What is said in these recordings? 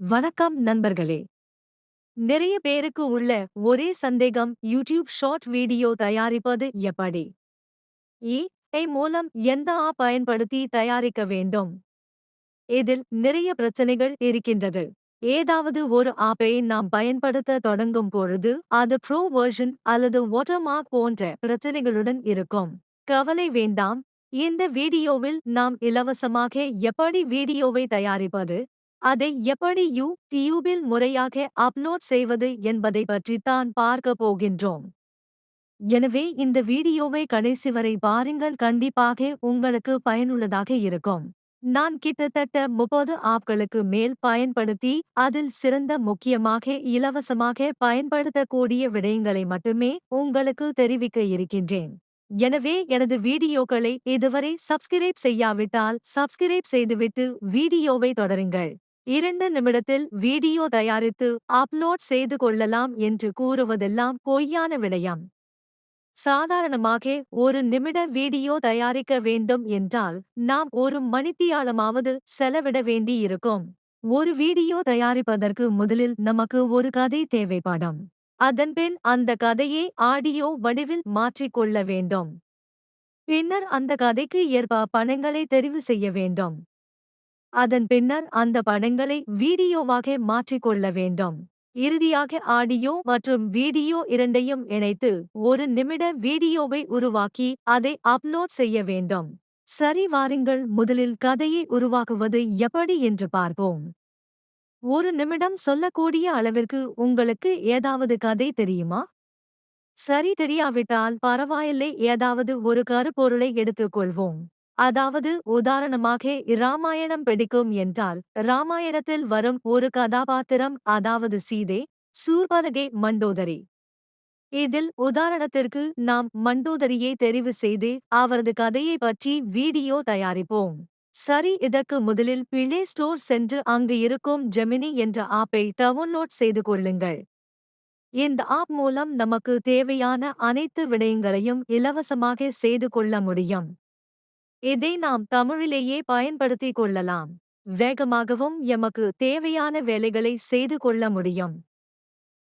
வணக்கம் நண்பர்களே. நிறைய பேருக்கு உள்ள ஒரே சந்தேகம் யூடியூப் ஷார்ட் வீடியோ தயாரிப்பது எப்படி? ஏ மூலம் எந்த ஆப் பயன்படுத்தி தயாரிக்க வேண்டும்? இதில் நிறைய பிரச்சனைகள் இருக்கின்றது. ஏதாவது ஒரு ஆப்பை நாம் பயன்படுத்த தொடங்கும் பொழுது அது ப்ரோ வெர்ஷன் அல்லது வாட்டர்மார்க் போன்ற பிரச்சனைகளுடன் இருக்கும். கவலை வேண்டாம். இந்த வீடியோவில் நாம் இலவசமாக எப்படி வீடியோவை தயாரிப்பது? அதை எப்படி யூ டியூபில் முறையாக அப்லோட் செய்வது என்பதை பற்றித்தான் பார்க்க போகின்றோம். எனவே இந்த வீடியோவை கடைசி வரை பாருங்கள். கண்டிப்பாக உங்களுக்கு பயனுள்ளதாக இருக்கும். நான் கிட்டத்தட்ட முப்பது ஆப்களுக்கு மேல் பயன்படுத்தி அதில் சிறந்த முக்கியமாக இலவசமாக பயன்படுத்தக்கூடிய விடயங்களை மட்டுமே உங்களுக்கு தெரிவிக்க இருக்கின்றேன். எனவே எனது வீடியோக்களை இதுவரை சப்ஸ்கிரைப் செய்யாவிட்டால் சப்ஸ்கிரைப் செய்துவிட்டு வீடியோவை தொடருங்கள். இரண்டு நிமிடத்தில் வீடியோ தயாரித்து அப்லோட் செய்து கொள்ளலாம் என்று கூறுவதெல்லாம் பொய்யான விடயம். சாதாரணமாக ஒரு நிமிட வீடியோ தயாரிக்க வேண்டும் என்றால் நாம் ஒரு மணித்தியாலமாவது செலவிட வேண்டியிருக்கும். ஒரு வீடியோ தயாரிப்பதற்கு முதலில் நமக்கு ஒரு கதை தேவைப்படும். அதன்பின் அந்த கதையை ஆடியோ வடிவில் மாற்றிக்கொள்ள வேண்டும். பின்னர் அந்த கதைக்கு ஏற்ப பணங்களை தெரிவு செய்ய வேண்டும். அதன் பின்னர் அந்த படங்களை வீடியோவாக மாற்றிக்கொள்ள வேண்டும். இறுதியாக ஆடியோ மற்றும் வீடியோ இரண்டையும் இணைத்து ஒரு நிமிட வீடியோவை உருவாக்கி அதை அப்லோட் செய்ய வேண்டும். சரி வாருங்கள் முதலில் கதையை உருவாக்குவது எப்படி என்று பார்ப்போம். ஒரு நிமிடம் சொல்லக்கூடிய அளவிற்கு உங்களுக்கு ஏதாவது கதை தெரியுமா? சரி தெரியாவிட்டால் பரவாயில்லை ஏதாவது ஒரு கருப்பொருளை எடுத்துக்கொள்வோம். அதாவது உதாரணமாக இராமாயணம் பிடிக்கும் என்றால் ராமாயணத்தில் வரும் ஒரு கதாபாத்திரம் அதாவது சீதே சூர்பனகே மண்டோதரி. இதில் உதாரணத்திற்கு நாம் மண்டோதரியை தெரிவு செய்து அவரது கதையை பற்றி வீடியோ தயாரிப்போம். சரி இதற்கு முதலில் பிளே ஸ்டோர் சென்று அங்கு இருக்கும் ஜெமினி என்ற ஆப்பை டவுன்லோட் செய்து கொள்ளுங்கள். இந்த ஆப் மூலம் நமக்கு தேவையான அனைத்து விடயங்களையும் இலவசமாக செய்து கொள்ள முடியும். இதை நாம் தமிழிலேயே பயன்படுத்திக் கொள்ளலாம். வேகமாகவும் எமக்கு தேவையான வேலைகளை செய்து கொள்ள முடியும்.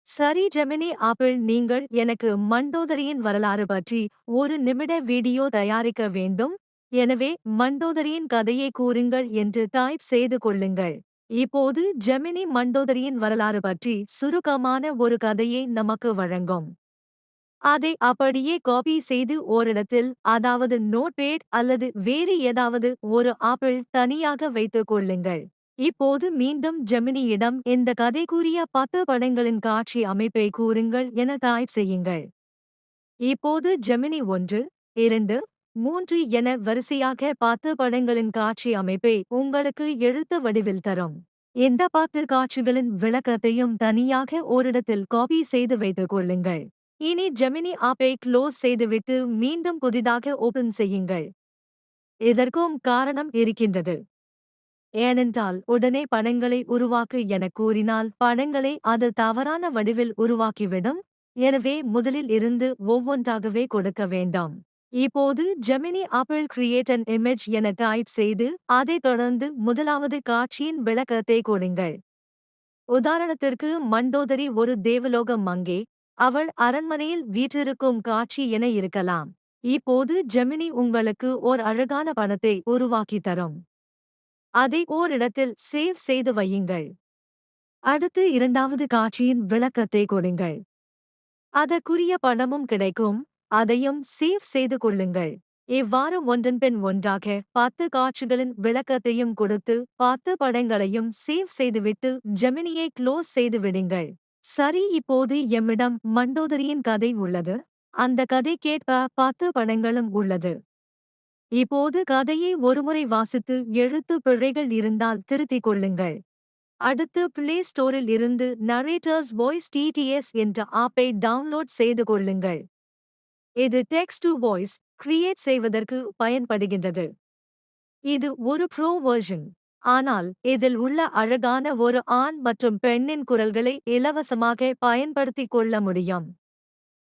சரி ஜெமினி ஆப்பிள் நீங்கள் எனக்கு மண்டோதரியின் வரலாறு பற்றி ஒரு நிமிட வீடியோ தயாரிக்க வேண்டும். எனவே மண்டோதரியின் கதையை கூறுங்கள் என்று டைப் செய்து கொள்ளுங்கள். இப்போது ஜெமினி மண்டோதரியின் வரலாறு பற்றி சுருக்கமான ஒரு கதையை நமக்கு வழங்கும். அதை அப்படியே காப்பி செய்து ஓரிடத்தில் அதாவது நோட்பேட் அல்லது வேறு ஏதாவது ஒரு ஆப்பிள் தனியாக வைத்துக் கொள்ளுங்கள். இப்போது மீண்டும் ஜெமினியிடம் இந்த கதை கூறிய பத்து படங்களின் காட்சி அமைப்பை கூறுங்கள் என டைப் செய்யுங்கள். இப்போது ஜெமினி ஒன்று இரண்டு மூன்று என வரிசையாக பத்து படங்களின் காட்சி அமைப்பை உங்களுக்கு எழுத்து வடிவில் தரும். இந்த பத்து காட்சிகளின் விளக்கத்தையும் தனியாக ஓரிடத்தில் காப்பி செய்து வைத்துக் கொள்ளுங்கள். இனி ஜெமினி ஆப்பை க்ளோஸ் செய்துவிட்டு மீண்டும் புதிதாக ஓபன் செய்யுங்கள். இதற்கும் காரணம் இருக்கின்றது. ஏனென்றால் உடனே பணங்களை உருவாக்கு என கூறினால் பணங்களை அது தவறான வடிவில் உருவாக்கிவிடும். எனவே முதலில் இருந்து ஒவ்வொன்றாகவே கொடுக்க வேண்டாம். இப்போது ஜெமினி ஆப்பிள் கிரியேட் அன் இமேஜ் என டைப் செய்து அதைத் தொடர்ந்து முதலாவது காட்சியின் விளக்கத்தை கொடுங்கள். உதாரணத்திற்கு மண்டோதரி ஒரு தேவலோக மங்கே அவள் அரண்மனையில் வீற்றிருக்கும் காட்சி என இருக்கலாம். இப்போது ஜெமினி உங்களுக்கு ஓர் அழகான பணத்தை உருவாக்கி தரும். அதை ஓரிடத்தில் சேவ் செய்து வையுங்கள். அடுத்து இரண்டாவது காட்சியின் விளக்கத்தை கொடுங்கள். அதற்குரிய பணமும் கிடைக்கும். அதையும் சேவ் செய்து கொள்ளுங்கள். இவ்வாறு ஒன்றன்பின் ஒன்றாக பத்து காட்சிகளின் விளக்கத்தையும் கொடுத்து பத்து படங்களையும் சேவ் செய்துவிட்டு ஜெமினியை க்ளோஸ் செய்து விடுங்கள். சரி இப்போது எம்மிடம் மண்டோதரியின் கதை உள்ளது. அந்த கதை கேட்ப பத்து படங்களும் உள்ளது. இப்போது கதையை ஒருமுறை வாசித்து எழுத்து பிழைகள் இருந்தால் திருத்திக் கொள்ளுங்கள். அடுத்து பிளே ஸ்டோரில் இருந்து நரேட்டர்ஸ் வாய்ஸ் டிடிஎஸ் என்ற ஆப்பை டவுன்லோட் செய்து கொள்ளுங்கள். இது டெக்ஸ்ட் டு வாய்ஸ் கிரியேட் செய்வதற்கு பயன்படுகின்றது. இது ஒரு ப்ரோ வெர்ஷன் ஆனால் இதில் உள்ள அழகான ஒரு ஆண் மற்றும் பெண்ணின் குரல்களை இலவசமாக பயன்படுத்திக் கொள்ள முடியும்.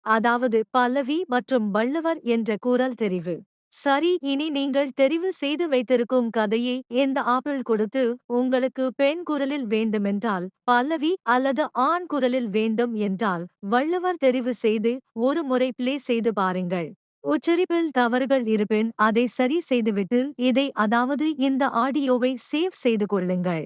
அதாவது பல்லவி மற்றும் வள்ளுவர் என்ற குரல் தெரிவு. சரி இனி நீங்கள் தெரிவு செய்து வைத்திருக்கும் கதையை இந்த ஆப்பிள் கொடுத்து உங்களுக்கு பெண் குரலில் வேண்டுமென்றால் பல்லவி அல்லது ஆண் குரலில் வேண்டும் என்றால் வள்ளுவர் தெரிவு செய்து ஒரு முறை பிளே செய்து பாருங்கள். உச்சரிப்பில் தவறுகள் இருப்பின் அதை சரி செய்துவிட்டு இதை அதாவது இந்த ஆடியோவை சேவ் செய்து கொள்ளுங்கள்.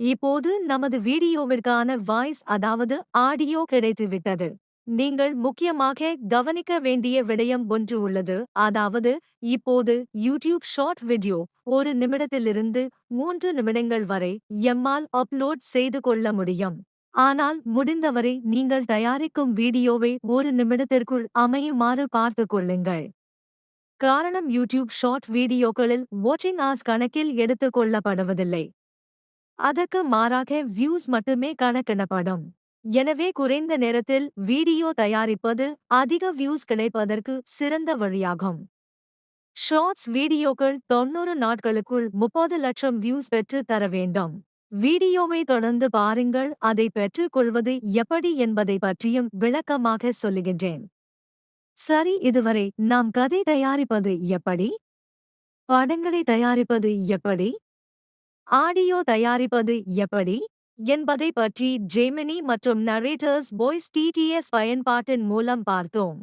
இப்போது நமது வீடியோவிற்கான வாய்ஸ் அதாவது ஆடியோ கிடைத்துவிட்டது. நீங்கள் முக்கியமாக கவனிக்க வேண்டிய விடயம் ஒன்று உள்ளது. அதாவது இப்போது யூடியூப் ஷார்ட் வீடியோ ஒரு நிமிடத்திலிருந்து மூன்று நிமிடங்கள் வரை எம்மால் அப்லோட் செய்து கொள்ள முடியும். ஆனால் முடிந்தவரை நீங்கள் தயாரிக்கும் வீடியோவை ஒரு நிமிடத்திற்குள் அமையுமாறு பார்த்து கொள்ளுங்கள். காரணம் யூடியூப் ஷார்ட் வீடியோக்களில் வாட்சிங் ஆஸ் கணக்கில் எடுத்துக் கொள்ளப்படுவதில்லை. அதற்கு மாறாக வியூஸ் மட்டுமே கணக்கிடப்படும். எனவே குறைந்த நேரத்தில் வீடியோ தயாரிப்பது அதிக வியூஸ் கிடைப்பதற்கு சிறந்த வழியாகும். ஷார்ட்ஸ் வீடியோக்கள் தொண்ணூறு நாட்களுக்குள் முப்பது லட்சம் வியூஸ் பெற்று தர வேண்டும். வீடியோவை தொடர்ந்து பாருங்கள். அதை பெற்றுக் கொள்வது எப்படி என்பதை பற்றியும் விளக்கமாக சொல்லுகின்றேன். சரி இதுவரை நாம் கதை தயாரிப்பது எப்படி? படங்களை தயாரிப்பது எப்படி? ஆடியோ தயாரிப்பது எப்படி? என்பதை பற்றி ஜெமினி மற்றும் நரேட்டர்ஸ் பாய்ஸ் டிடிஎஸ் பயன்பாட்டின் மூலம் பார்த்தோம்.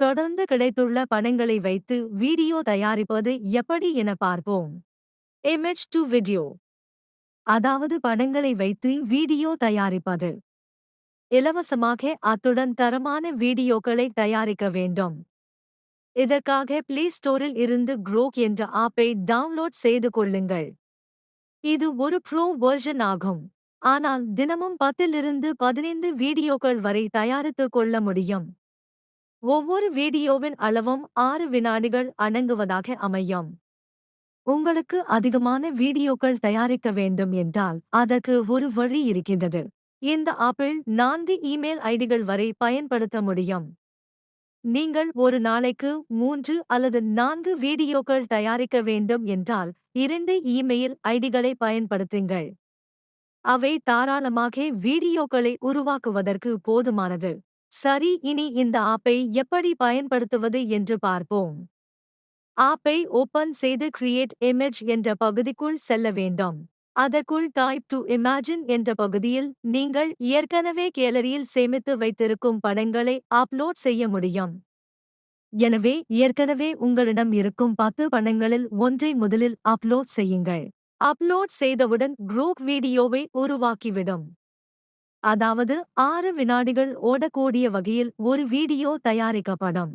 தொடர்ந்து கிடைத்துள்ள படங்களை வைத்து வீடியோ தயாரிப்பது எப்படி என பார்ப்போம். இமேஜ் டு வீடியோ அதாவது படங்களை வைத்து வீடியோ தயாரிப்பது. இலவசமாக அத்துடன் தரமான வீடியோக்களை தயாரிக்க வேண்டும். இதற்காக பிளே ஸ்டோரில் இருந்து குரோக் என்ற ஆப்பை டவுன்லோட் செய்து கொள்ளுங்கள். இது ஒரு ப்ரோ வெர்ஷன் ஆகும். ஆனால் தினமும் பத்திலிருந்து பதினைந்து வீடியோக்கள் வரை தயாரித்துக் கொள்ள முடியும். ஒவ்வொரு வீடியோவின் அளவும் ஆறு வினாடிகள் அடங்குவதாக அமையும். உங்களுக்கு அதிகமான வீடியோக்கள் தயாரிக்க வேண்டும் என்றால் அதற்கு ஒரு வழி இருக்கின்றது. இந்த ஆப்பிள் நான்கு இமெயில் ஐடிகள் வரை பயன்படுத்த முடியும். நீங்கள் ஒரு நாளைக்கு மூன்று அல்லது நான்கு வீடியோக்கள் தயாரிக்க வேண்டும் என்றால் இரண்டு இமெயில் ஐடிகளை பயன்படுத்துங்கள். அவை தாராளமாக வீடியோக்களை உருவாக்குவதற்கு போதுமானது. சரி இனி இந்த ஆப்பை எப்படி பயன்படுத்துவது என்று பார்ப்போம். ஆப்பை ஓபன் செய்து கிரியேட் இமேஜ் என்ற பகுதிக்குள் செல்ல வேண்டும். அதற்குள் டைப் டு இமேஜின் என்ற பகுதியில் நீங்கள் ஏற்கனவே கேலரியில் சேமித்து வைத்திருக்கும் படங்களை அப்லோட் செய்ய முடியும். எனவே ஏற்கனவே உங்களிடம் இருக்கும் பத்து படங்களில் ஒன்றை முதலில் அப்லோட் செய்யுங்கள். அப்லோட் செய்தவுடன் குரூப் வீடியோவை உருவாக்கிவிடும். அதாவது ஆறு வினாடிகள் ஓடக்கூடிய வகையில் ஒரு வீடியோ தயாரிக்கப்படும்.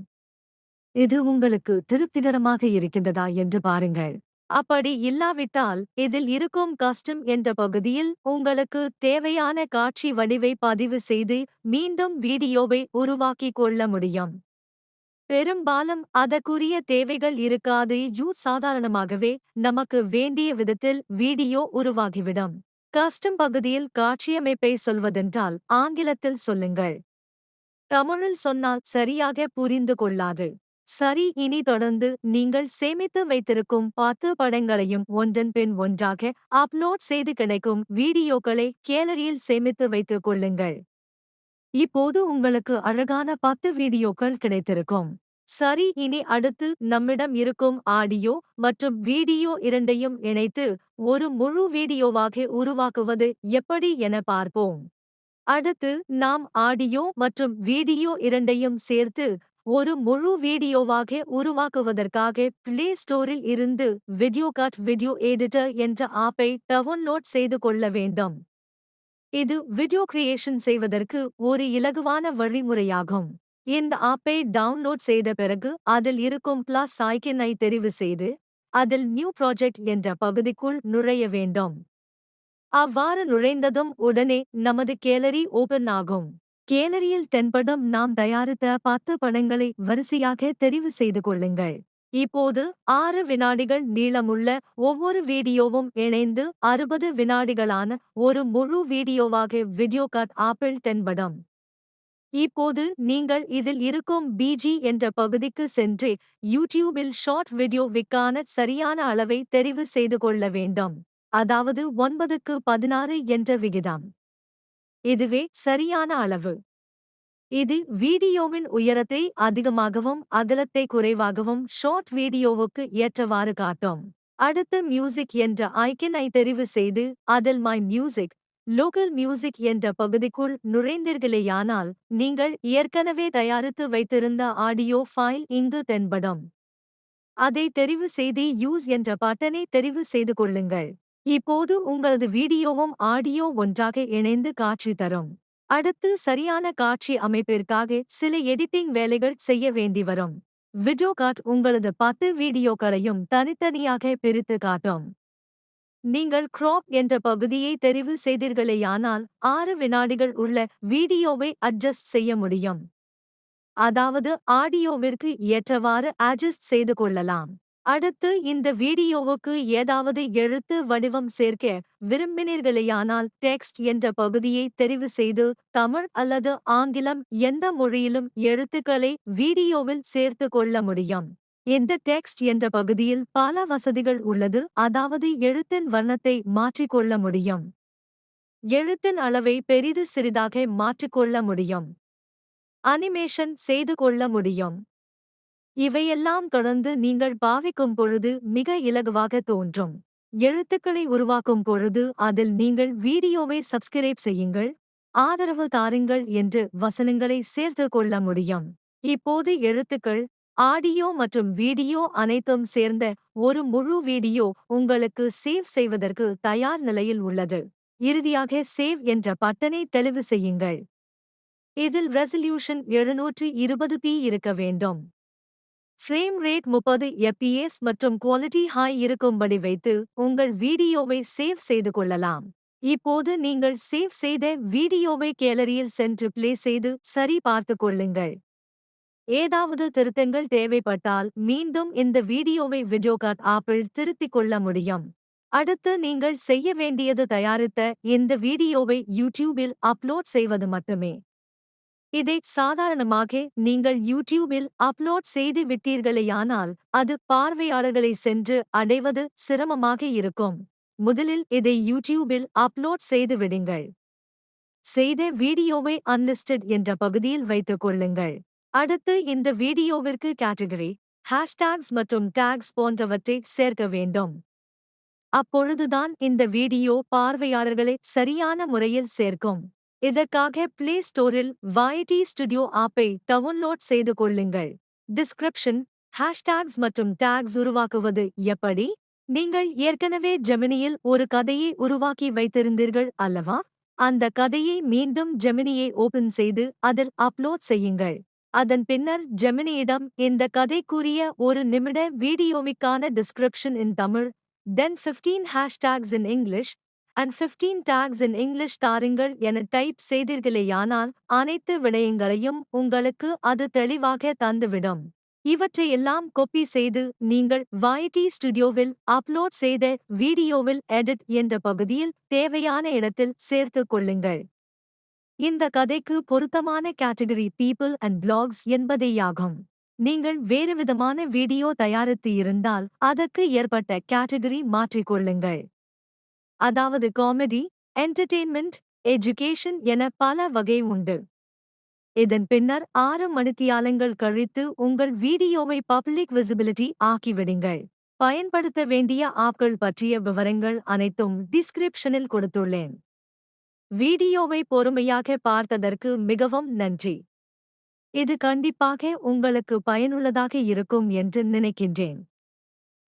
இது உங்களுக்கு திருப்திகரமாக இருக்கின்றதா என்று பாருங்கள். அப்படி இல்லாவிட்டால் இதில் இருக்கும் கஸ்டம் என்ற பகுதியில் உங்களுக்கு தேவையான காட்சி வடிவை பதிவு செய்து மீண்டும் வீடியோவை உருவாக்கிக் கொள்ள முடியும். பெரும்பாலும் அதற்குரிய தேவைகள் இருக்காது. யூ சாதாரணமாகவே நமக்கு வேண்டிய விதத்தில் வீடியோ உருவாகிவிடும். கஸ்டம் பகுதியில் காட்சியமைப்பை சொல்வதென்றால் ஆங்கிலத்தில் சொல்லுங்கள். தமிழில் சொன்னால் சரியாக புரிந்து கொள்ளாது. சரி இனி தொடர்ந்து நீங்கள் சேமித்து வைத்திருக்கும் பத்து படங்களையும் ஒன்றன் பின் ஒன்றாக அப்லோட் செய்து கிடைக்கும் வீடியோக்களை கேலரியில் சேமித்து வைத்துக் கொள்ளுங்கள். இப்போது உங்களுக்கு அழகான பத்து வீடியோக்கள் கிடைத்திருக்கும். சரி இனி அடுத்து நம்மிடம் இருக்கும் ஆடியோ மற்றும் வீடியோ இரண்டையும் இணைத்து ஒரு முழு வீடியோவாக உருவாக்குவது எப்படி என பார்ப்போம். அடுத்து நாம் ஆடியோ மற்றும் வீடியோ இரண்டையும் சேர்த்து ஒரு முழு வீடியோவாக உருவாக்குவதற்காக பிளே ஸ்டோரில் இருந்து வீடியோ கட் வீடியோ எடிட்டர் என்ற ஆப்பை டவுன்லோட் செய்து கொள்ள வேண்டும். இது வீடியோ கிரியேஷன் செய்வதற்கு ஒரு இலகுவான வழிமுறையாகும். இந்த ஆப்பை டவுன்லோட் செய்த பிறகு அதில் இருக்கும் பிளஸ் ஐக்கனை தெரிவு செய்து அதில் நியூ ப்ராஜெக்ட் என்ற பகுதிக்குள் நுழைய வேண்டும். அவ்வாறு நுழைந்ததும் உடனே நமது கேலரி ஓபன் ஆகும். கேலரியில் தென்படும் நாம் தயாரித்த பத்து படங்களை வரிசையாக தெரிவு செய்து கொள்ளுங்கள். இப்போது ஆறு வினாடிகள் நீளமுள்ள ஒவ்வொரு வீடியோவும் இணைந்து அறுபது வினாடிகளான ஒரு முழு வீடியோவாக வீடியோ கட் ஆப்பிள் தென்படும். இப்போது நீங்கள் இதில் இருக்கும் பிஜி என்ற பகுதிக்கு சென்று யூடியூபில் ஷார்ட் வீடியோவிற்கான சரியான அளவை தெரிவு செய்து கொள்ள வேண்டும். அதாவது ஒன்பதுக்கு பதினாறு என்ற விகிதம். இதுவே சரியான அளவு. இது வீடியோவின் உயரத்தை அதிகமாகவும் அகலத்தை குறைவாகவும் ஷார்ட் வீடியோவுக்கு ஏற்றவாறு காட்டும். அடுத்து மியூசிக் என்ற ஐக்கனை தெரிவு செய்து அதில் மை மியூசிக் லோக்கல் மியூசிக் என்ற பகுதிக்குள் நுழைந்தீர்களேயானால் நீங்கள் ஏற்கனவே தயாரித்து வைத்திருந்த ஆடியோ ஃபைல் இங்கு தென்படும். அதை தெரிவு செய்து யூஸ் என்ற பட்டனை தெரிவு செய்து கொள்ளுங்கள். இப்போது உங்களது வீடியோவும் ஆடியோ ஒன்றாக இணைந்து காட்சி தரும். அடுத்து சரியான காட்சி அமைப்பிற்காக சில எடிட்டிங் வேலைகள் செய்ய வேண்டி வரும். விடோ காட் உங்களது பத்து வீடியோக்களையும் தனித்தனியாக பிரித்து காட்டும். நீங்கள் க்ராப் என்ற பகுதியை தெரிவு செய்தீர்களேயானால் ஆறு வினாடிகள் உள்ள வீடியோவை அட்ஜஸ்ட் செய்ய முடியும். அதாவது ஆடியோவிற்கு ஏற்றவாறு அட்ஜஸ்ட் செய்து கொள்ளலாம். அடுத்து இந்த வீடியோவுக்கு ஏதாவது எழுத்து வடிவம் சேர்க்க விரும்பினீர்களேயானால் டெக்ஸ்ட் என்ற பகுதியை தெரிவு செய்து தமிழ் அல்லது ஆங்கிலம் எந்த மொழியிலும் எழுத்துக்களை வீடியோவில் சேர்த்து கொள்ள முடியும். இந்த டெக்ஸ்ட் என்ற பகுதியில் பல வசதிகள் உள்ளது. அதாவது எழுத்தின் வண்ணத்தை மாற்றிக்கொள்ள முடியும். எழுத்தின் அளவை பெரிது சிறிதாக மாற்றிக்கொள்ள முடியும். அனிமேஷன் செய்து கொள்ள முடியும். இவையெல்லாம் தொடர்ந்து நீங்கள் பாவிக்கும் பொழுது மிக இலகுவாக தோன்றும். எழுத்துக்களை உருவாக்கும் பொழுது அதில் நீங்கள் வீடியோவை சப்ஸ்கிரைப் செய்யுங்கள் ஆதரவு தாருங்கள் என்று வசனங்களை சேர்த்து கொள்ள முடியும். இப்போது எழுத்துக்கள் ஆடியோ மற்றும் வீடியோ அனைத்தும் சேர்ந்த ஒரு முழு வீடியோ உங்களுக்கு சேவ் செய்வதற்கு தயார் நிலையில் உள்ளது. இறுதியாக சேவ் என்ற பட்டனை தெளிவு செய்யுங்கள். இதில் ரெசல்யூஷன் எழுநூற்று இருபது பி இருக்க வேண்டும். ஃப்ரேம் ரேட் முப்பது எப்பிஎஸ் மற்றும் குவாலிட்டி ஹாய் இருக்கும்படி வைத்து உங்கள் வீடியோவை சேவ் செய்து கொள்ளலாம். இப்போது நீங்கள் சேவ் செய்த வீடியோவை கேலரியில் சென்று பிளே செய்து சரி பார்த்து கொள்ளுங்கள். ஏதாவது திருத்தங்கள் தேவைப்பட்டால் மீண்டும் இந்த வீடியோவை விடியோகாட் ஆப்பிள் திருத்திக் கொள்ள முடியும். அடுத்து நீங்கள் செய்ய வேண்டியது தயாரித்த இந்த வீடியோவை யூடியூபில் அப்லோட் செய்வது மட்டுமே. இதை சாதாரணமாக நீங்கள் யூடியூபில் அப்லோட் செய்து விட்டீர்களேயானால் அது பார்வையாளர்களை சென்று அடைவது சிரமமாக இருக்கும். முதலில் இதை யூடியூபில் அப்லோட் செய்து விடுங்கள். செய்த வீடியோவை அன்லிஸ்டட் என்ற பகுதியில் வைத்துக் கொள்ளுங்கள். அடுத்து இந்த வீடியோவிற்கு கேட்டகரி ஹேஷ்டேக்ஸ் மற்றும் டேக்ஸ் போன்றவற்றை சேர்க்க வேண்டும். அப்பொழுதுதான் இந்த வீடியோ பார்வையாளர்களை சரியான முறையில் சேர்க்கும். இதற்காக பிளே ஸ்டோரில் வாய்டி ஸ்டுடியோ ஆப்பை டவுன்லோட் செய்து கொள்ளுங்கள். டிஸ்கிரிப்ஷன் ஹேஷ்டாக்ஸ் மற்றும் டேக்ஸ் உருவாக்குவது எப்படி? நீங்கள் ஏற்கனவே ஜெமினியில் ஒரு கதையை உருவாக்கி வைத்திருந்தீர்கள் அல்லவா? அந்த கதையை மீண்டும் ஜெமினியை ஓபன் செய்து அதில் அப்லோட் செய்யுங்கள். அதன் பின்னர் ஜெமினியிடம் இந்த கதைக்குரிய ஒரு நிமிட வீடியோமிக்கான description in Tamil then 15 hashtags in English and 15 tags in English தாருங்கள் என டைப் செய்தீர்களேயானால் அனைத்து விடயங்களையும் உங்களுக்கு அது தெளிவாக தந்துவிடும். இவற்றையெல்லாம் கொப்பி செய்து நீங்கள் வாய்டி ஸ்டுடியோவில் அப்லோட் செய்த வீடியோவில் எடிட் என்ற பகுதியில் தேவையான இடத்தில் சேர்த்துக் கொள்ளுங்கள். இந்த கதைக்கு பொருத்தமான கேட்டகரி பீப்பிள் அண்ட் பிளாக்ஸ் என்பதேயாகும். நீங்கள் வேறுவிதமான வீடியோ தயாரித்து இருந்தால் அதற்கு ஏற்பட்ட கேட்டகரி மாற்றிக்கொள்ளுங்கள் அதாவது காமெடி என்டர்டெயின்மெண்ட் எஜுகேஷன் என பல வகை உண்டு. இதன் பின்னர் ஆறு மணித்தியாலங்கள் கழித்து உங்கள் வீடியோவை பப்ளிக் விசிபிலிட்டி ஆக்கிவிடுங்கள். பயன்படுத்த வேண்டிய ஆப்கள் பற்றிய விவரங்கள் அனைத்தும் டிஸ்கிரிப்ஷனில் கொடுத்துள்ளேன். வீடியோவை பொறுமையாக பார்த்ததற்கு மிகவும் நன்றி. இது கண்டிப்பாக உங்களுக்கு பயனுள்ளதாக இருக்கும் என்று நினைக்கின்றேன்.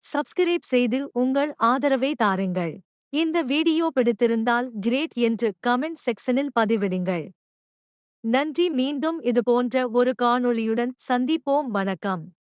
சப்ஸ்கிரைப் செய்து உங்கள் ஆதரவை தாருங்கள். இந்த வீடியோ பிடித்திருந்தால் கிரேட் என்று கமெண்ட் செக்ஷனில் பதிவிடுங்கள். நன்றி மீண்டும் இதுபோன்ற ஒரு காணொளியுடன் சந்திப்போம். வணக்கம்.